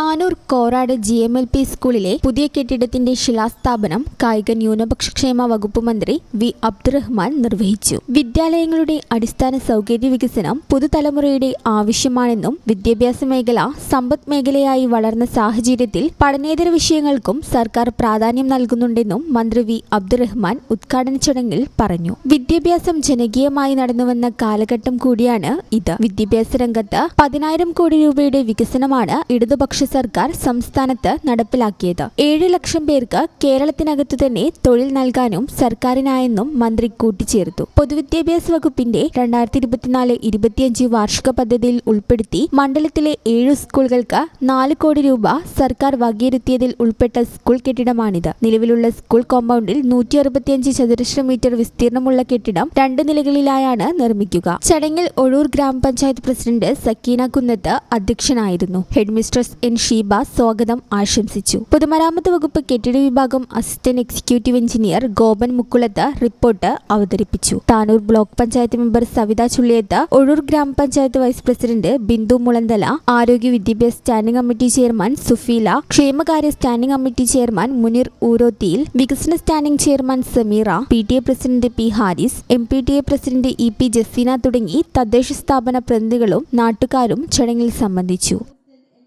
estaba Tanur Korad G M L P സ്കൂളിലെ പുതിയ കെട്ടിടത്തിന്റെ ശിലാസ്ഥാപനം കായിക ന്യൂനപക്ഷക്ഷേമ വകുപ്പ് മന്ത്രി വി അബ്ദുറഹ്മാൻ നിർവഹിച്ചു. വിദ്യാലയങ്ങളുടെ അടിസ്ഥാന സൗകര്യ വികസനം പുതുതലമുറയുടെ ആവശ്യമാണെന്നും വിദ്യാഭ്യാസ മേഖല സമ്പദ് മേഖലയായി വളർന്ന സാഹചര്യത്തിൽ പഠനേതര വിഷയങ്ങൾക്കും സർക്കാർ പ്രാധാന്യം നൽകുന്നുണ്ടെന്നും മന്ത്രി വി അബ്ദുറഹ്മാൻ ഉദ്ഘാടന ചടങ്ങിൽ പറഞ്ഞു. വിദ്യാഭ്യാസം ജനകീയമായി നടന്നുവന്ന കാലഘട്ടം കൂടിയാണ് ഇത്. വിദ്യാഭ്യാസ രംഗത്ത് പതിനായിരം കോടി രൂപയുടെ വികസനമാണ് ഇടതുപക്ഷ സർക്കാർ സംസ്ഥാനത്ത് നടപ്പിലാക്കിയത്. ഏഴ് ലക്ഷം പേർക്ക് കേരളത്തിനകത്തു തന്നെ തൊഴിൽ നൽകാനും സർക്കാരിനായെന്നും മന്ത്രി കൂട്ടിച്ചേർത്തു. പൊതുവിദ്യാഭ്യാസ വകുപ്പിന്റെ രണ്ടായിരത്തി ഇരുപത്തിനാല് ഇരുപത്തിയഞ്ച് വാർഷിക പദ്ധതിയിൽ ഉൾപ്പെടുത്തി മണ്ഡലത്തിലെ ഏഴു സ്കൂളുകൾക്ക് നാല് കോടി രൂപ സർക്കാർ വകയിരുത്തിയതിൽ ഉൾപ്പെട്ട സ്കൂൾ കെട്ടിടമാണിത്. നിലവിലുള്ള സ്കൂൾ കോമ്പൗണ്ടിൽ നൂറ്റി അറുപത്തിയഞ്ച് ചതുരശ്ര മീറ്റർ വിസ്തീർണമുള്ള കെട്ടിടം രണ്ട് നിലകളിലായാണ് നിർമ്മിക്കുക. ചടങ്ങിൽ ഒഴൂർ ഗ്രാമപഞ്ചായത്ത് പ്രസിഡന്റ് സക്കീന കുന്നത്ത് അധ്യക്ഷനായിരുന്നു. ഹെഡ്മിസ്ട്രസ് എൻ ഷീബ സ്വാഗതം ആശംസിച്ചു. പൊതുമരാമത്ത് വകുപ്പ് കെട്ടിട വിഭാഗം assistant executive engineer Gopan Mukkulath report അവതരിപ്പിച്ചു. താനൂർ ബ്ലോക്ക് പഞ്ചായത്ത് മെമ്പർ സവിത ചുള്ളിയത്ത് ഒഴൂർ ഗ്രാമപഞ്ചായത്ത് വൈസ് പ്രസിഡന്റ് ബിന്ദു മുളന്തല ആരോഗ്യ വിദ്യാഭ്യാസ സ്റ്റാൻഡിംഗ് കമ്മിറ്റി ചെയർമാൻ സുഫീല ക്ഷേമകാര്യ സ്റ്റാൻഡിംഗ് കമ്മിറ്റി ചെയർമാൻ മുനീർ ഊരോത്തിയിൽ വികസന standing chairman Sameera P T A president P Haris M P T A president E P Jaseena തുടങ്ങി തദ്ദേശ സ്ഥാപന പ്രതിനിധികളും നാട്ടുകാരും ചടങ്ങിൽ സംബന്ധിച്ചു.